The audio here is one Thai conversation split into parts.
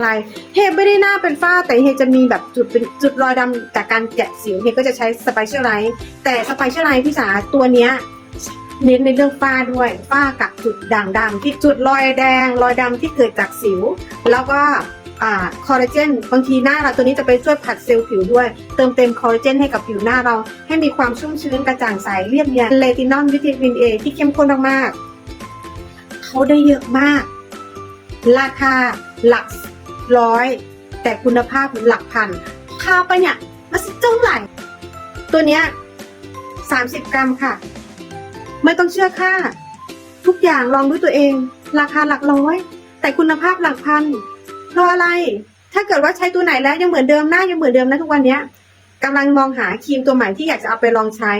อะไรเฮไม่ได้หน้าเป็นฝ้าแต่เฮจะมีแบบจุดเป็นจุดรอยดำจากการแกะสิวเฮก็จะใช้สไปเชียลไลท์แต่สไปเชียลไลท์พี่สาตัวเนี้ยเน้นในเรื่องฝ้าด้วยฝ้ากับจุดด่างดำที่จุดรอยแดง รอยดำที่เกิดจากสิว แล้วก็อ่าคอลลาเจนบางทีหน้าเราตัวนี้จะไปช่วยผัดเซลล์ผิวด้วย เติมเต็มคอลลาเจนให้กับผิวหน้าเรา ให้มีความชุ่มชื้นกระจ่างใสเรียบเนียนเลตินอลวิตามินเอที่เข้มข้นมากๆเขาได้เยอะมาก ราคาหลัก ร้อย แต่คุณภาพหลักพันค่าไปเนี่ยมาสิเจ้าไหร่ตัวเนี้ยสามสิบกรัมค่ะ ไม่ต้องเชื่อค่า ทุกอย่างลองด้วยตัวเอง ราคาหลักร้อย แต่คุณภาพหลักพันเพราะอะไร ถ้าเกิดว่าใช้ตัวไหนแล้วยังเหมือนเดิมหน้ายังเหมือนเดิมนะทุกวันเนี้ยกำลังมองหาครีมตัวใหม่ที่อยากจะเอาไปลองใช้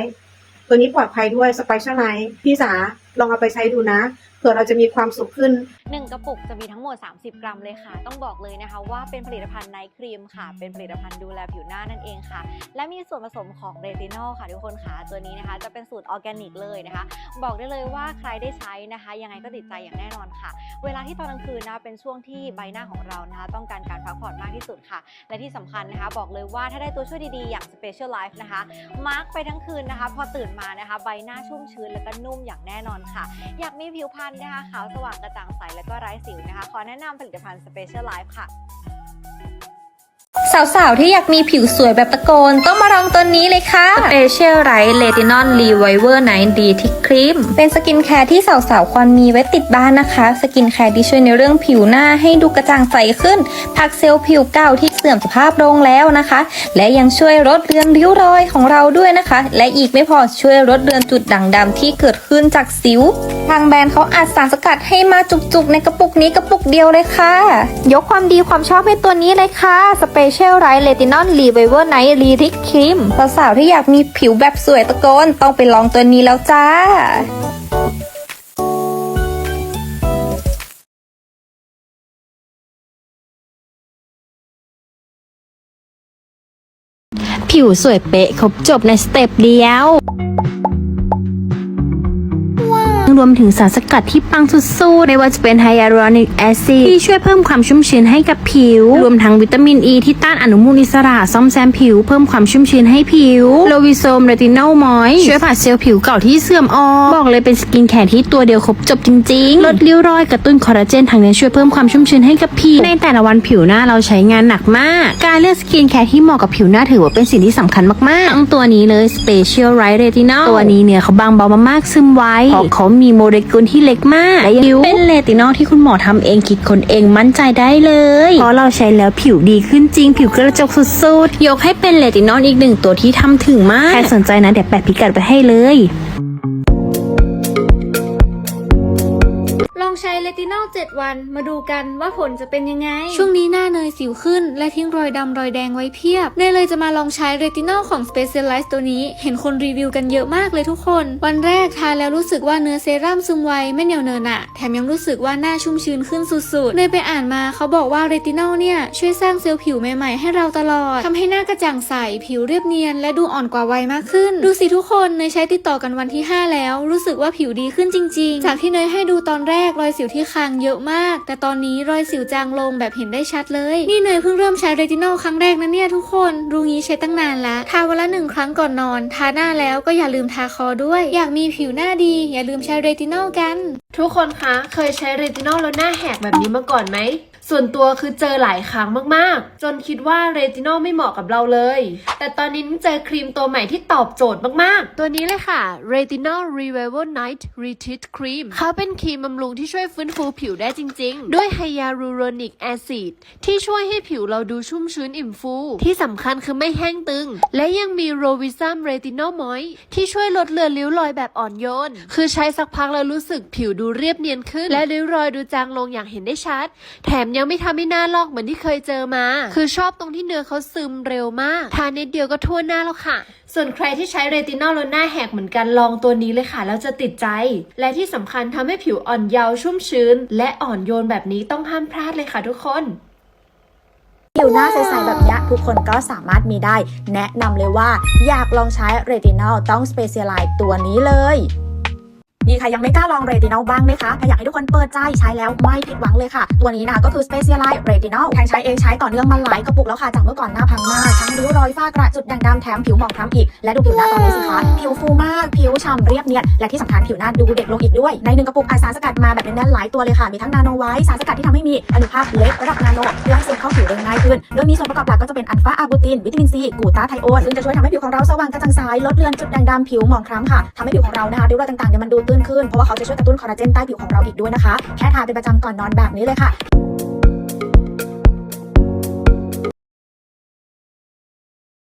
ตัวนี้ปลอดภัยด้วยสไปเชียลไลท์พี่สาลองเอาไปใช้ดูนะ เผื่อเราจะมีความสุขขึ้น 1 กระปุกจะมีทั้งหมด 30 กรัมเลยค่ะ ต้องบอกเลยนะคะ ว่าเป็นผลิตภัณฑ์ไนท์ครีมค่ะ เป็นผลิตภัณฑ์ดูแลผิวหน้านั่นเองค่ะ และมีส่วนผสมของเรตินอลค่ะทุกคนค่ะ ตัวนี้นะคะ จะเป็นสูตรออร์แกนิกเลยนะคะ บอกได้เลยว่าใครได้ใช้นะคะ ยังไงก็ติดใจอย่างแน่นอนค่ะ เวลาที่ตอนกลางคืนนะคะเป็นช่วงที่ใบหน้าของเรานะคะ ต้องการการพักผ่อนมากที่สุดค่ะ และที่สำคัญนะคะ บอกเลยว่าถ้าได้ตัวช่วยดีๆอย่าง Special Life นะคะมาร์กไปทั้งคืนนะคะ พอตื่นมานะคะ ใบหน้าชุ่มชื้นแล้วก็นุ่มอย่างแน่นอนค่ะ อยากมีผิวพรรณนะคะขาวสว่างกระจ่างใสแล้วก็ไร้สิวนะคะ ขอแนะนำผลิตภัณฑ์ Special Life ค่ะ สาวๆ ที่อยากมีผิวสวยแบบตะโกน ต้องมาลองตัวนี้เลยค่ะ Special Right Retinol Reviver Night d t ครีม เป็นสกินแคร์ที่สาวๆ ควรมีไว้ติดบ้านนะคะ สกินแคร์ที่ช่วยในเรื่องผิวหน้าให้ดูกระจ่างใสขึ้น พักเซลล์ผิวเก่าที่เสื่อมสภาพลงแล้วนะคะ และยังช่วยลดเลือนริ้วรอยของเราด้วยนะคะ และอีกไม่พอช่วยลดเลือนจุดด่างดำที่เกิดขึ้นจากสิว ทางแบรนด์เขาอัดสารสกัดให้มาจุกๆ ในกระปุกนี้กระปุกเดียวเลยค่ะ ยกความดีความชอบให้ตัวนี้เลยค่ะ Special Right Retinol Reviver Night r e t i c Cream สาวๆที่อยากมีผิวแบบสวยตะโกนต้องไปลองตัวนี้แล้วจ้าผิวสวยเป๊ะครบจบในสเต็ปเดียว รวมถึงสารสกัดที่ปังสุดๆไม่ว่าจะเป็นไฮยาลูรอนิกแอซิดที่ช่วยเพิ่มความชุ่มชื้นให้กับผิว รวมทั้งวิตามินอ e ีที่ต้านอนุมูลอิสระซ่อมแซมผิว เพิ่มความชุ่มชื้นให้ผิวโลวิโซมเรตินอลมอยช่วยผัดเซลล์ผิวเก่าที่เสื่อมออกบอกเลยเป็นสกินแคร์ที่ตัวเดียวครบจบจริงๆลดริ้วรอยกระตุ้นคอลลาเจนทางนี้ช่วยเพิ่มความชุ่มชื้นให้กับผิวในแต่ละวันผิวหน้าเราใช้งานหนักมาก การเลือกสกินแคร์ที่เหมาะกับผิวหน้าถือว่าเป็นสิ่งที่สำคัญมากๆต้องตัวนี้เลย Special Right Retinol ตัวนี้เนี่ยเขาบางเบามากๆซึมไวเพราะเขามโมเลกุลที่เล็กมากและยังเป็นเรตินอลที่คุณหมอทำเองคิดคนเองมั่นใจได้เลย เพราะเราใช้แล้วผิวดีขึ้นจริง ผิวกระจกสุดๆ ยกให้เป็นเรตินอลอีกหนึ่งตัวที่ทำถึงมาก ใครสนใจนะเดี๋ยวแปะพิกัดไปให้เลย องใช้เลตินอล 7 วัน มาดูกันว่าผลจะเป็นยังไง ช่วงนี้หน้าเนยสิวขึ้น และทิ้งรอยดำรอยแดงไว้เพียบ เนยเลยจะมาลองใช้เรตินอลของ Specialized ตัวนี้ เห็นคนรีวิวกันเยอะมากเลยทุกคน วันแรกทาแล้วรู้สึกว่าเนื้อเซรั่มซึมไวไม่เหนียวเนินอะแถมยังรู้สึกว่าหน้าชุ่มชื้นขึ้นสุดๆ เนยไปอ่านมาเขาบอกว่าเรตินอลเนี่ยช่วยสร้างเซลล์ผิวใหม่ๆให้เราตลอดทำให้หน้ากระจ่างใสผิวเรียบเนียน และดูอ่อนกว่าวัยมากขึ้น ดูสิทุกคนเนยใช้ติดต่อกันวันที่ 5 แล้ว รู้สึกว่าผิวดีขึ้นจริง ๆ จากที่เนยให้ดูตอนแรกรอยสิวที่คางเยอะมาก แต่ตอนนี้รอยสิวจางลงแบบเห็นได้ชัดเลย นี่เนยเพิ่งเริ่มใช้เรตินอลครั้งแรกนะเนี่ยทุกคนรู้งี้ใช้ตั้งนานละทาวันละหนึ่งครั้งก่อนนอน ทาหน้าแล้วก็อย่าลืมทาคอด้วย อยากมีผิวหน้าดี อย่าลืมใช้เรตินอลกัน ทุกคนคะ เคยใช้เรตินอลแล้วหน้าแหกแบบนี้มาก่อนไหม ส่วนตัวคือเจอหลายครั้งมากๆ จนคิดว่าเรตินอลไม่เหมาะกับเราเลย แต่ตอนนี้เจอครีมตัวใหม่ที่ตอบโจทย์มากๆ ตัวนี้เลยค่ะ Retinol Revival Night Retreat Cream เขาเป็นครีมบำรุงที่ช่วยฟื้นฟูผิวได้จริง ๆ ด้วยไฮยาลูโรนิกแอซิดที่ช่วยให้ผิวเราดูชุ่มชื้นอิ่มฟู ที่สำคัญคือไม่แห้งตึง และยังมีโรวิซัมเรตินอลมอยที่ช่วยลดเลือนริ้วรอยแบบอ่อนโยน คือใช้สักพักแล้วรู้สึกผิวดูเรียบเนียนขึ้น และริ้วรอยดูจางลงอย่างเห็นได้ชัด แถมยังไม่ทำให้หน้าลอกเหมือนที่เคยเจอมา คือชอบตรงที่เนื้อเขาซึมเร็วมาก ทานิดเดียวก็ทั่วหน้าแล้วค่ะ ส่วนใครที่ใช้เรตินอลแล้วหน้าแหกเหมือนกันลองตัวนี้เลยค่ะ แล้วจะติดใจ และที่สำคัญทำให้ผิวอ่อนเยาว์ชุ่มชื้น และอ่อนโยนแบบนี้ต้องห้ามพลาดเลยค่ะทุกคนผิวหน้าใสๆแบบเนี้ยทุกคนก็สามารถมีได้ แนะนำเลยว่าอยากลองใช้เรตินอลต้อง Specialized ตัวนี้เลยีใครยังไม่กล้าลองเรตินอลบ้างไหมคะถ้าอยากให้ทุกคนเปิดใจใช้แล้วไม่ผิดหวังเลยค่ะ ตัวนี้นะก็คือ Specialized Retinol แทงใช้เองใช้ต่อเนื่องมาหลายกระปุกแล้วค่ะจากเมื่อก่อนหน้าพังมาก รอยฝ้ากระจุดด่างดำแถมผิวหมองคล้ำอีก และดูผิวหน้าตอนนี้สิคะผิวฟูมาก ผิวฉ่ำเรียบเนียน และที่สำคัญผิวหน้าดูเด็กลงอีกด้วย ในหนึ่งกระปุกอาสารสกัดมาแบบแน่นๆหลายตัวเลยค่ะ มีทั้งนาโนไวท์สารสกัดที่ทำให้มีอนุภาคเล็กระดับนาโนเพื่อให้ซึมเข้าผิวได้ง่ายขึ้น โดยมีส่วนประกอบหลักก็จะเป็นอัลฟาอาบูติน วิตามินซี กูตาไทโอนซึ่งจะช่วยทำให้ผิวของเราสว่างกระจ่างใส ลดเลือนจุดด่างดำผิวหมองคล้ำค่ะทำให้ผิวของเรานะคะริ้วรอยต่างๆเนี่ยมันดูตื้นขึ้น เพราะว่าเขาจะช่วยกระตุ้นคอลลาเจนใต้ผิวของเราอีกด้วยนะคะ แค่ทาเป็นประจำก่อนนอนแบบนี้เลยค่ะ